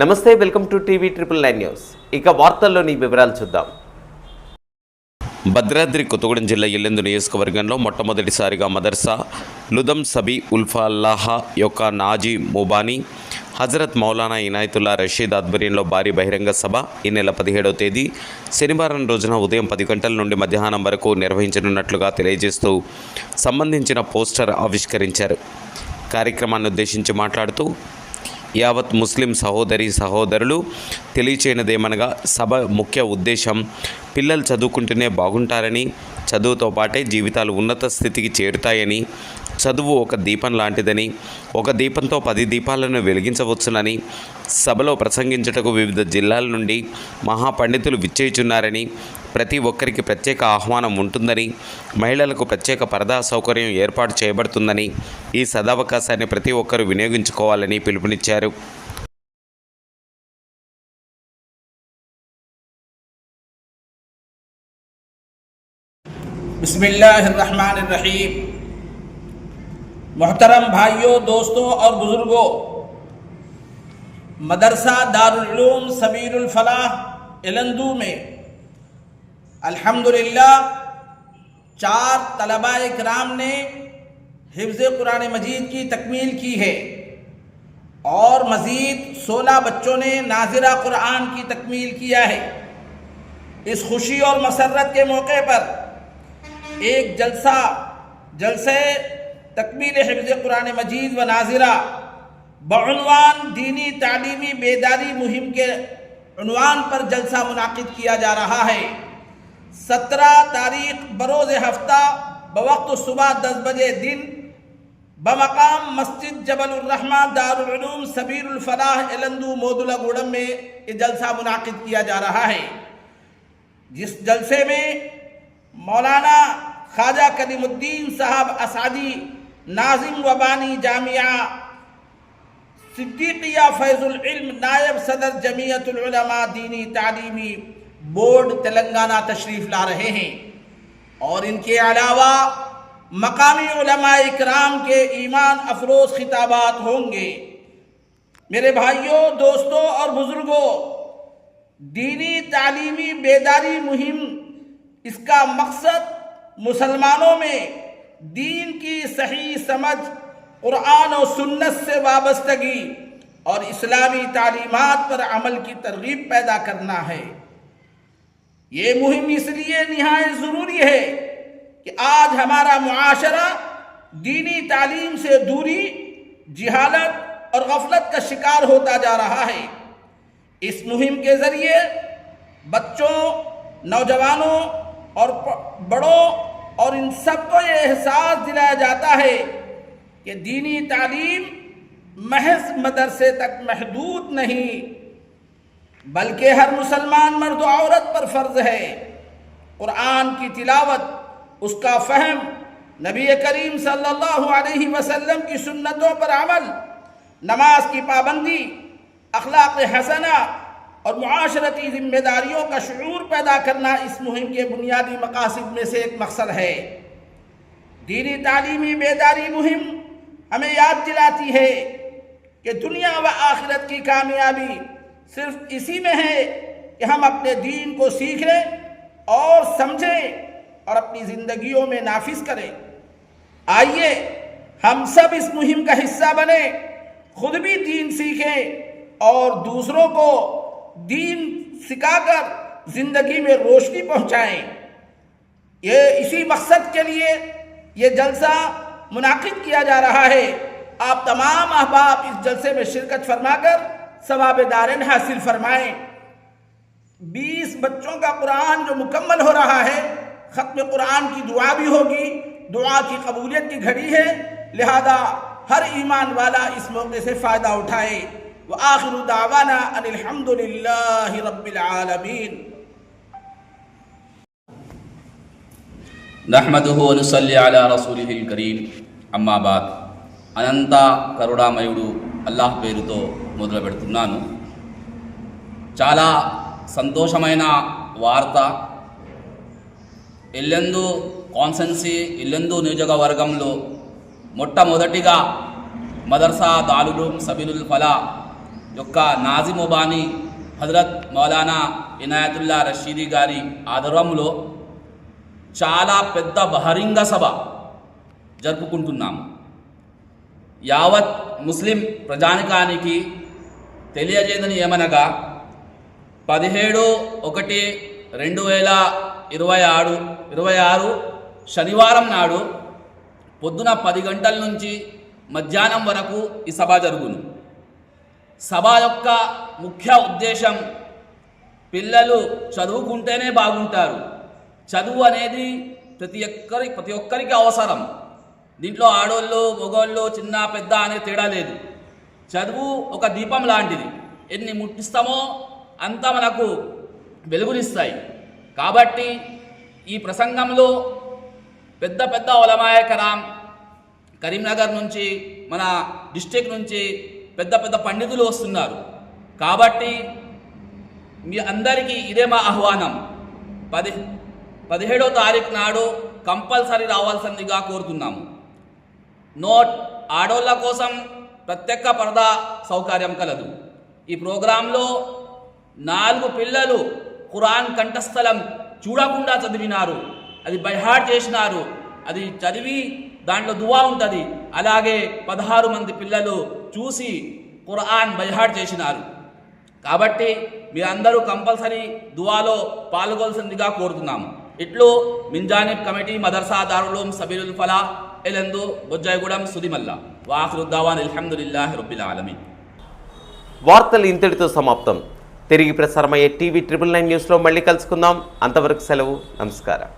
నమస్తే welcome to TV triple nine news. ఇక వార్తల్లోని వివరాలు చూద్దాం. భద్రాద్రి కొత్తగూడెం జిల్లా ఎల్లెందు నియోజకవర్గంలో మొట్టమొదటిసారిగా మదర్సా లుదం సబీ ఉల్ఫాల్లాహా యొక్క నాజీ ముబానీ హజరత్ మౌలానా ఇనాయతుల్లా రషీద్ ఆధ్వర్యంలో భారీ బహిరంగ సభ ఈ నెల పదిహేడవ తేదీ శనివారం రోజున ఉదయం పది గంటల నుండి మధ్యాహ్నం వరకు నిర్వహించనున్నట్లుగా తెలియజేస్తూ సంబంధించిన పోస్టర్ ఆవిష్కరించారు. కార్యక్రమాన్ని ఉద్దేశించి మాట్లాడుతూ యావత్ ముస్లిం సహోదరి సహోదరులు తెలియచేయనదేమనగా సభ ముఖ్య ఉద్దేశం పిల్లలు చదువుకుంటేనే బాగుంటారని చదువుతో పాటే జీవితాలు ఉన్నత స్థితికి చేరుతాయని చదువు ఒక దీపం లాంటిదని ఒక దీపంతో పది దీపాలను వెలిగించవచ్చునని సభలో ప్రసంగించుటకు వివిధ జిల్లాల నుండి మహాపండితులు విచ్చేయుచున్నారని ప్రతి ఒక్కరికి ప్రత్యేక ఆహ్వానం ఉంటుందని మహిళలకు ప్రత్యేక పరదా సౌకర్యం ఏర్పాటు చేయబడుతుందని ఈ సదవకాశాన్ని ప్రతి ఒక్కరూ వినియోగించుకోవాలని పిలుపునిచ్చారు बिस्मिल्लाहिर्रहमानिर्रहीम मोहतरम भाइयों दोस्तों और बुज़ुर्गों मदरसा الحمدللہ، چار طلبہ اکرام نے حفظ قرآن مجید کی تکمیل کی ہے۔ اور مزید سولہ بچوں نے ناظرہ قرآن کی تکمیل کیا ہے۔ اس خوشی اور مسرت کے موقع پر ایک جلسہ، جلسے تکمیل حفظ قرآن مجید و ناظرہ بعنوان دینی تعلیمی بیداری مہم کے عنوان پر جلسہ منعقد کیا جا رہا ہے۔ سترہ تاریخ بروز ہفتہ بوقت صبح دس بجے دن بمقام مسجد جبل الرحمٰن دارالعلوم سبیر الفلاح الندو مودل گوڑم میں یہ جلسہ منعقد کیا جا رہا ہے۔ جس جلسے میں مولانا خواجہ کریم الدین صاحب اسعدی، ناظم وبانی جامعہ، صدیقیہ فیض العلم، نائب صدر جمعیت العلماء دینی تعلیمی بورڈ تلنگانہ تشریف لا رہے ہیں۔ اور ان کے علاوہ مقامی علماء اکرام کے ایمان افروز خطابات ہوں گے۔ میرے بھائیوں، دوستوں اور بزرگوں، دینی تعلیمی بیداری مہم، اس کا مقصد مسلمانوں میں دین کی صحیح سمجھ، قرآن و سنت سے وابستگی اور اسلامی تعلیمات پر عمل کی ترغیب پیدا کرنا ہے۔ یہ مہم اس لیے نہایت ضروری ہے کہ آج ہمارا معاشرہ دینی تعلیم سے دوری، جہالت اور غفلت کا شکار ہوتا جا رہا ہے۔ اس مہم کے ذریعے بچوں، نوجوانوں اور بڑوں اور ان سب کو یہ احساس دلایا جاتا ہے کہ دینی تعلیم محض مدرسے تک محدود نہیں بلکہ ہر مسلمان مرد و عورت پر فرض ہے۔ قرآن کی تلاوت، اس کا فہم، نبی کریم صلی اللہ علیہ وسلم کی سنتوں پر عمل، نماز کی پابندی، اخلاق حسنہ اور معاشرتی ذمہ داریوں کا شعور پیدا کرنا اس مہم کے بنیادی مقاصد میں سے ایک مقصد ہے۔ دینی تعلیمی بیداری مہم ہمیں یاد دلاتی ہے کہ دنیا و آخرت کی کامیابی صرف اسی میں ہے کہ ہم اپنے دین کو سیکھ لیں اور سمجھیں اور اپنی زندگیوں میں نافذ کریں۔ آئیے، ہم سب اس مہم کا حصہ بنیں، خود بھی دین سیکھیں اور دوسروں کو دین سکھا کر زندگی میں روشنی پہنچائیں۔ یہ اسی مقصد کے لیے یہ جلسہ منعقد کیا جا رہا ہے۔ آپ تمام احباب اس جلسے میں شرکت فرما کر ثواب دارن حاصل فرمائیں۔ بیس بچوں کا قرآن جو مکمل ہو رہا ہے، ختم قرآن کی دعا بھی ہوگی، دعا کی قبولیت کی گھڑی ہے۔ لہذا ہر ایمان والا اس موقع سے فائدہ اٹھائے۔ وآخر دعوانا ان الحمد للہ رب العالمین۔ నహ్మదుహు رسوله అలా اما కరీం అమ్మాబాద్ అనంత میوڑو అల్లాహ్ పేరుతో మొదలు పెడుతున్నాను చాలా సంతోషమైన వార్త. ఎల్లెందు కాన్సెన్సీ ఇల్లెందు నియోజకవర్గంలో మొట్టమొదటిగా మదర్సా దాలులు సబీలుల్ ఫలా యొక్క నాజిమోబాని హజరత్ మౌలానా ఇనాయతుల్లా రషీదీ గారి ఆధ్వర్యంలో చాలా పెద్ద బహరింగ సభ జరుపుకుంటున్నాము. యావత్ ముస్లిం ప్రజానికానికి తెలియజేయదని ఏమనగా పదిహేడు ఒకటి రెండు వేల ఇరవై ఆరు ఇరవై ఆరు శనివారం నాడు పొద్దున పది గంటల నుంచి మధ్యాహ్నం వరకు ఈ సభ జరుగును. సభ యొక్క ముఖ్య ఉద్దేశం పిల్లలు చదువుకుంటేనే బాగుంటారు. చదువు అనేది ప్రతి ఒక్కరి ప్రతి ఒక్కరికి అవసరం. దీంట్లో ఆడోళ్ళు మొగోళ్ళు చిన్న పెద్ద అనే తేడా లేదు. చదువు ఒక దీపం లాంటిది. ఎన్ని ముట్టిస్తామో అంత మనకు వెలుగునిస్తాయి. కాబట్టి ఈ ప్రసంగంలో పెద్ద పెద్ద ఒలమాయ కరాం కరీంనగర్ నుంచి మన డిస్టిక్ నుంచి పెద్ద పెద్ద పండితులు వస్తున్నారు. కాబట్టి మీ అందరికీ ఇదే మా ఆహ్వానం. పది పదిహేడో తారీఖు నాడు కంపల్సరీ రావాల్సిందిగా కోరుతున్నాము. నోట్ ఆడోళ్ళ కోసం ప్రత్యేక పరదా సౌకర్యం కలదు. ఈ ప్రోగ్రాంలో నాలుగు పిల్లలు ఖురాన్ కంఠస్థలం చూడకుండా చదివినారు. అది బైహాడ్ చేసినారు. అది చదివి దాంట్లో దువా ఉంటుంది. అలాగే పదహారు మంది పిల్లలు చూసి ఖురాన్ బైహాడ్ చేసినారు. కాబట్టి మీరందరూ కంపల్సరీ దువాలో పాల్గొల్సిందిగా కోరుతున్నాము. ఇట్లు మింజానిబ్ కమిటీ మదర్సా దారులోం సబీరుల్ ఫలా ఎలెందు బొజ్జాయిగూడెం సుదిమల్ల వాఖరుద్దావాన్ అల్హమ్దులిల్లాహి రబ్బిల్ ఆలమీన్ వార్తలు ఇంతటితో సమాప్తం తిరిగి ప్రసారమయ్యే టీవీ ట్రిపుల్ నైన్ న్యూస్లో మళ్ళీ కలుసుకుందాం అంతవరకు సెలవు నమస్కారం